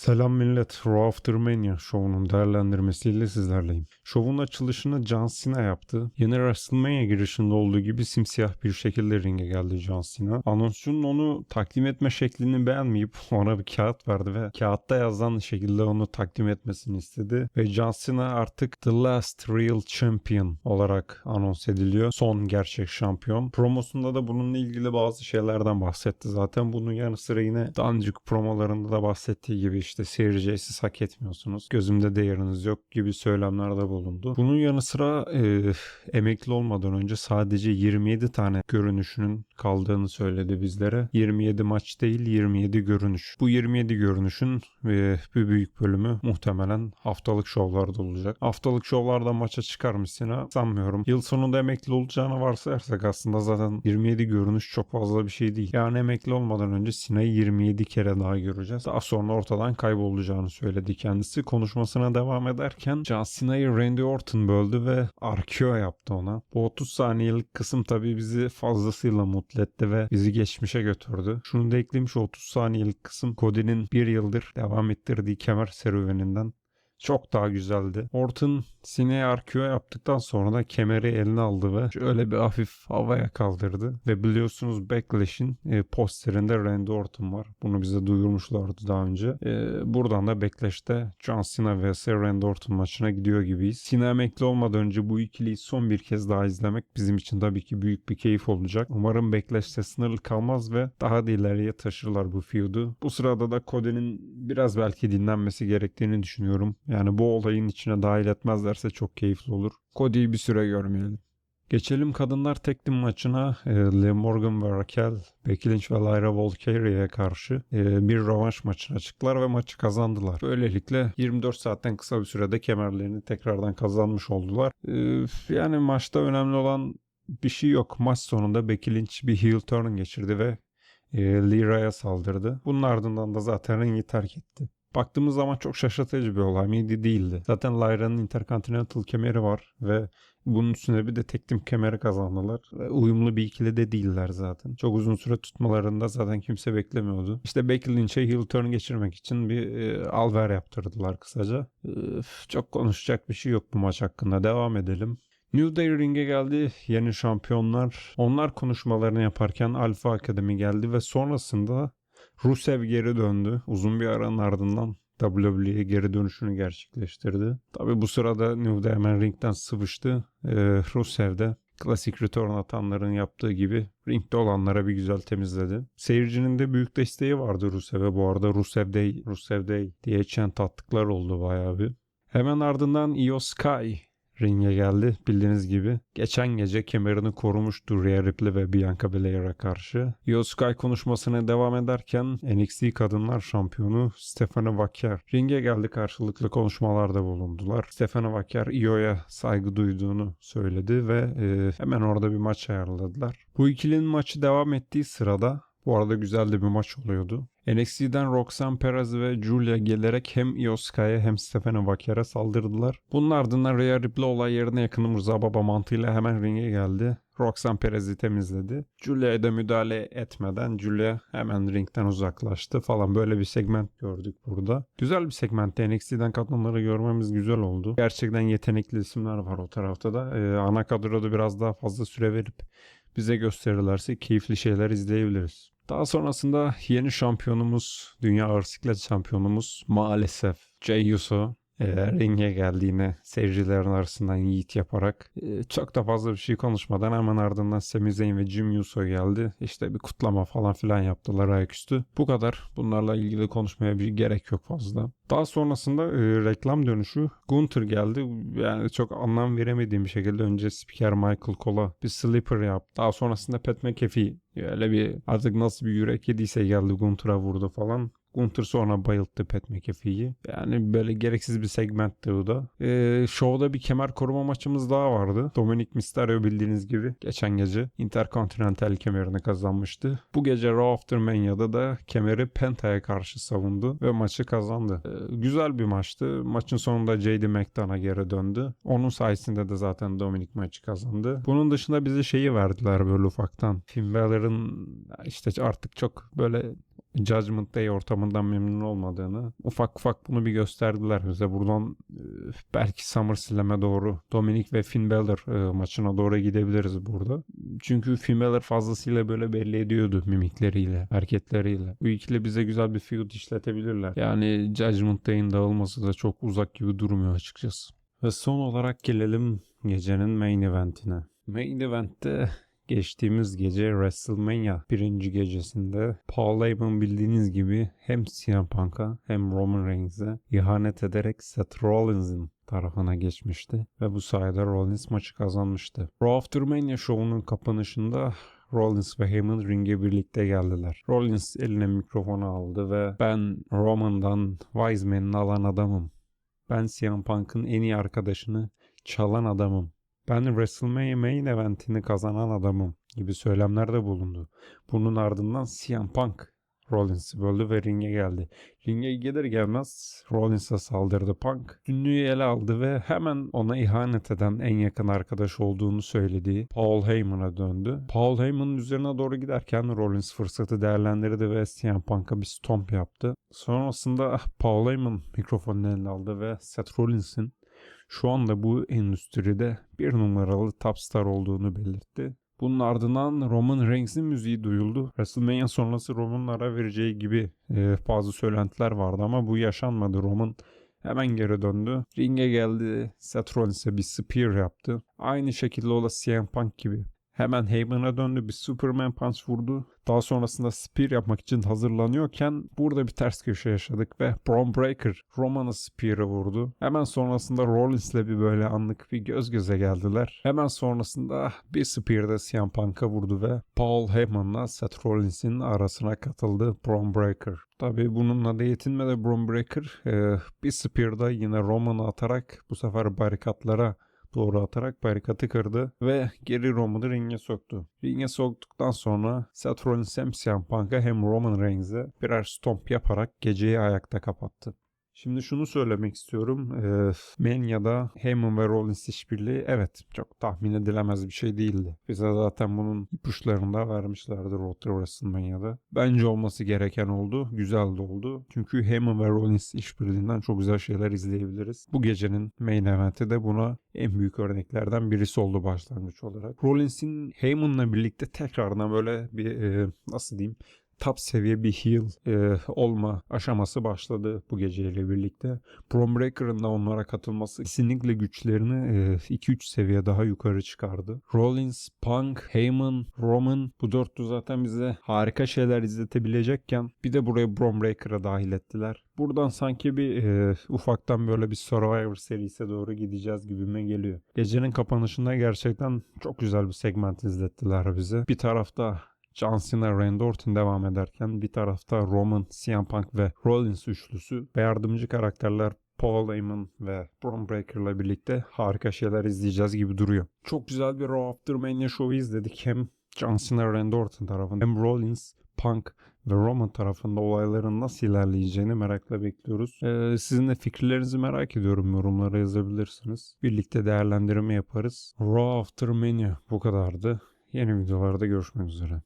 Selam millet, Raw After Mania şovunun değerlendirmesiyle sizlerleyim. Şovun açılışını John Cena yaptı. Yeni WrestleMania girişinde olduğu gibi simsiyah bir şekilde ringe geldi John Cena. Anonsçunun onu takdim etme şeklini beğenmeyip ona bir kağıt verdi ve kağıtta yazan şekilde onu takdim etmesini istedi. Ve John Cena artık The Last Real Champion olarak anons ediliyor. Son gerçek şampiyon. Promosunda da bununla ilgili bazı şeylerden bahsetti. Zaten bunun yanı sıra yine Dancık promolarında da bahsettiği gibi işte seyirciye hak etmiyorsunuz. Gözümde değeriniz yok gibi söylemlerde bulundu. Bunun yanı sıra e, emekli olmadan önce sadece 27 tane görünüşünün kaldığını söyledi bizlere. 27 maç değil 27 görünüş. Bu 27 görünüşün e, bir büyük bölümü muhtemelen haftalık şovlarda olacak. Haftalık şovlarda maça çıkar mı Sina? Sanmıyorum. Yıl sonunda emekli olacağını varsayarsak aslında zaten 27 görünüş çok fazla bir şey değil. Yani emekli olmadan önce Sina'yı 27 kere daha göreceğiz. Daha sonra ortadan kaybolacağını söyledi kendisi. Konuşmasına devam ederken John Cena'yı Randy Orton böldü ve RKO yaptı ona. Bu 30 saniyelik kısım tabii bizi fazlasıyla mutlu etti ve bizi geçmişe götürdü. Şunu da eklemiş 30 saniyelik kısım Cody'nin bir yıldır devam ettirdiği kemer serüveninden çok daha güzeldi. Orton Sine'ye RKO yaptıktan sonra da kemeri eline aldı ve şöyle bir hafif havaya kaldırdı. Ve biliyorsunuz Backlash'in e, posterinde Randy Orton var. Bunu bize duyurmuşlardı daha önce. E, buradan da Backlash'te John Cena vs Randy Orton maçına gidiyor gibiyiz. Cena emekli olmadan önce bu ikiliyi son bir kez daha izlemek bizim için tabii ki büyük bir keyif olacak. Umarım Backlash'te sınırlı kalmaz ve daha da ileriye taşırlar bu feud'u. Bu sırada da Cody'nin biraz belki dinlenmesi gerektiğini düşünüyorum. Yani bu olayın içine dahil etmezlerse çok keyifli olur. Cody'yi bir süre görmeyelim. Geçelim kadınlar teklim maçına. E, Liv Morgan ve Raquel, Becky Lynch ve Lyra Valkyrie'ye karşı e, bir rövanş maçına çıktılar ve maçı kazandılar. Böylelikle 24 saatten kısa bir sürede kemerlerini tekrardan kazanmış oldular. E, yani maçta önemli olan bir şey yok. Maç sonunda Becky Lynch bir heel turn geçirdi ve e, Lyra'ya saldırdı. Bunun ardından da zaten ringi terk etti. Baktığımız zaman çok şaşırtıcı bir olay mıydı? Değildi. Zaten Lyra'nın Intercontinental kemeri var ve bunun üstüne bir de teklim kemeri kazandılar. Ve uyumlu bir ikili de değiller zaten. Çok uzun süre tutmalarında zaten kimse beklemiyordu. İşte Becky Lynch'e heel turn geçirmek için bir e, alver yaptırdılar kısaca. E, çok konuşacak bir şey yok bu maç hakkında. Devam edelim. New Day ring'e geldi yeni şampiyonlar. Onlar konuşmalarını yaparken Alpha Academy geldi ve sonrasında Rusev geri döndü. Uzun bir aranın ardından WWE'ye geri dönüşünü gerçekleştirdi. Tabi bu sırada New Day hemen ringden sıvıştı. Ee, Rusev de klasik return atanların yaptığı gibi ringde olanlara bir güzel temizledi. Seyircinin de büyük desteği vardı Rusev'e. Bu arada Rusev Day, Rusev Day diye chant attıklar oldu bayağı bir. Hemen ardından Io Sky ringe geldi bildiğiniz gibi. Geçen gece kemerini korumuştu Rhea Ripley ve Bianca Belair'a karşı. Io Sky konuşmasına devam ederken NXT Kadınlar Şampiyonu Stephanie Vaquer ringe geldi karşılıklı konuşmalarda bulundular. Stephanie Vaquer Io'ya saygı duyduğunu söyledi ve e, hemen orada bir maç ayarladılar. Bu ikilinin maçı devam ettiği sırada bu arada güzel de bir maç oluyordu. NXT'den Roxanne Perez ve Julia gelerek hem Io Sky'e hem Stephanie Vaquer'e saldırdılar. Bunun ardından Rhea Ripley olay yerine yakın Murza Baba mantığıyla hemen ringe geldi. Roxanne Perez'i temizledi. Julia'ya da müdahale etmeden Julia hemen ringden uzaklaştı falan. Böyle bir segment gördük burada. Güzel bir segmentte NXT'den kadınları görmemiz güzel oldu. Gerçekten yetenekli isimler var o tarafta da. Ee, ana kadroda biraz daha fazla süre verip bize gösterirlerse keyifli şeyler izleyebiliriz. Daha sonrasında yeni şampiyonumuz, dünya ağır siklet şampiyonumuz maalesef Jey Uso e, ringe geldiğine seyircilerin arasından yiğit yaparak e, çok da fazla bir şey konuşmadan hemen ardından Sami Zayn ve Jim Uso geldi. İşte bir kutlama falan filan yaptılar ayaküstü. Bu kadar. Bunlarla ilgili konuşmaya bir gerek yok fazla. Daha sonrasında e, reklam dönüşü Gunter geldi. Yani çok anlam veremediğim bir şekilde önce spiker Michael Cole'a bir slipper yaptı. Daha sonrasında Pat McAfee öyle bir artık nasıl bir yürek yediyse geldi Gunter'a vurdu falan. Gunter sonra bayılttı Pat McAfee'yi. Yani böyle gereksiz bir segmentti bu da. Ee, show'da bir kemer koruma maçımız daha vardı. Dominic Mysterio bildiğiniz gibi geçen gece Intercontinental kemerini kazanmıştı. Bu gece Raw After Mania'da da kemeri Penta'ya karşı savundu ve maçı kazandı. Ee, güzel bir maçtı. Maçın sonunda JD McDonough'a geri döndü. Onun sayesinde de zaten Dominic maçı kazandı. Bunun dışında bize şeyi verdiler böyle ufaktan. Finn Balor'ın işte artık çok böyle Judgment Day ortamından memnun olmadığını ufak ufak bunu bir gösterdiler bize. Buradan e, belki SummerSlam'e doğru Dominic ve Finn Balor e, maçına doğru gidebiliriz burada. Çünkü Finn Balor fazlasıyla böyle belli ediyordu mimikleriyle, hareketleriyle. Bu ikili bize güzel bir feud işletebilirler. Yani Judgment Day'in dağılması da çok uzak gibi durmuyor açıkçası. Ve son olarak gelelim gecenin main eventine. Main eventte geçtiğimiz gece WrestleMania birinci gecesinde Paul Heyman bildiğiniz gibi hem CM Punk'a hem Roman Reigns'e ihanet ederek Seth Rollins'in tarafına geçmişti ve bu sayede Rollins maçı kazanmıştı. Raw After Mania şovunun kapanışında Rollins ve Heyman ringe birlikte geldiler. Rollins eline mikrofonu aldı ve ben Roman'dan Wiseman'ın alan adamım. Ben CM Punk'ın en iyi arkadaşını çalan adamım. Ben WrestleMania main eventini kazanan adamım gibi söylemlerde bulundu. Bunun ardından CM Punk Rollins'i böldü ve ringe geldi. Ringe gelir gelmez Rollins'e saldırdı Punk. Ünlüyü ele aldı ve hemen ona ihanet eden en yakın arkadaş olduğunu söylediği Paul Heyman'a döndü. Paul Heyman'ın üzerine doğru giderken Rollins fırsatı değerlendirdi ve CM Punk'a bir stomp yaptı. Sonrasında Paul Heyman mikrofonunu eline aldı ve Seth Rollins'in şu anda bu endüstride bir numaralı top star olduğunu belirtti. Bunun ardından Roman Reigns'in müziği duyuldu. WrestleMania sonrası Roman'ın ara vereceği gibi e, bazı söylentiler vardı ama bu yaşanmadı. Roman hemen geri döndü. Ringe geldi. Seth Rollins'e bir spear yaptı. Aynı şekilde o da CM Punk gibi. Hemen Heyman'a döndü bir Superman punch vurdu. Daha sonrasında spear yapmak için hazırlanıyorken burada bir ters köşe yaşadık ve Braun Breaker Roman'a spear'ı vurdu. Hemen sonrasında Rollins'le bir böyle anlık bir göz göze geldiler. Hemen sonrasında bir spear'da CM Punk'a vurdu ve Paul Heyman'la Seth Rollins'in arasına katıldı Braun Breaker. Tabi bununla da yetinmedi Braun Breaker e, bir spear'da yine Roman'ı atarak bu sefer barikatlara doğru atarak barikatı kırdı ve geri Roman'ı ringe soktu. Ringe soktuktan sonra Seth Rollins hem CM Punk'a hem Roman Reigns'e birer stomp yaparak geceyi ayakta kapattı. Şimdi şunu söylemek istiyorum. Ee, Mania'da Heyman ve Rollins işbirliği evet çok tahmin edilemez bir şey değildi. Bize zaten bunun ipuçlarını da vermişlerdi Road to WrestleMania'da. Bence olması gereken oldu. Güzel de oldu. Çünkü Heyman ve Rollins işbirliğinden çok güzel şeyler izleyebiliriz. Bu gecenin main eventi de buna en büyük örneklerden birisi oldu başlangıç olarak. Rollins'in Heyman'la birlikte tekrardan böyle bir e, nasıl diyeyim top seviye bir heel e, olma aşaması başladı bu geceyle birlikte. Braun Breaker'ın da onlara katılması kesinlikle güçlerini e, 2-3 seviye daha yukarı çıkardı. Rollins, Punk, Heyman, Roman bu dörtlü zaten bize harika şeyler izletebilecekken bir de buraya Braun Breaker'a dahil ettiler. Buradan sanki bir e, ufaktan böyle bir Survivor serisi doğru gideceğiz gibime geliyor. Gecenin kapanışında gerçekten çok güzel bir segment izlettiler bize. Bir tarafta John Cena, Randy Orton devam ederken bir tarafta Roman, CM Punk ve Rollins üçlüsü ve yardımcı karakterler Paul Heyman ve Braun Breaker'la birlikte harika şeyler izleyeceğiz gibi duruyor. Çok güzel bir Raw After Mania şovu izledik. Hem John Cena, Randy Orton tarafında hem Rollins, Punk ve Roman tarafında olayların nasıl ilerleyeceğini merakla bekliyoruz. Ee, sizin de fikirlerinizi merak ediyorum. Yorumlara yazabilirsiniz. Birlikte değerlendirme yaparız. Raw After Mania bu kadardı. Yeni videolarda görüşmek üzere.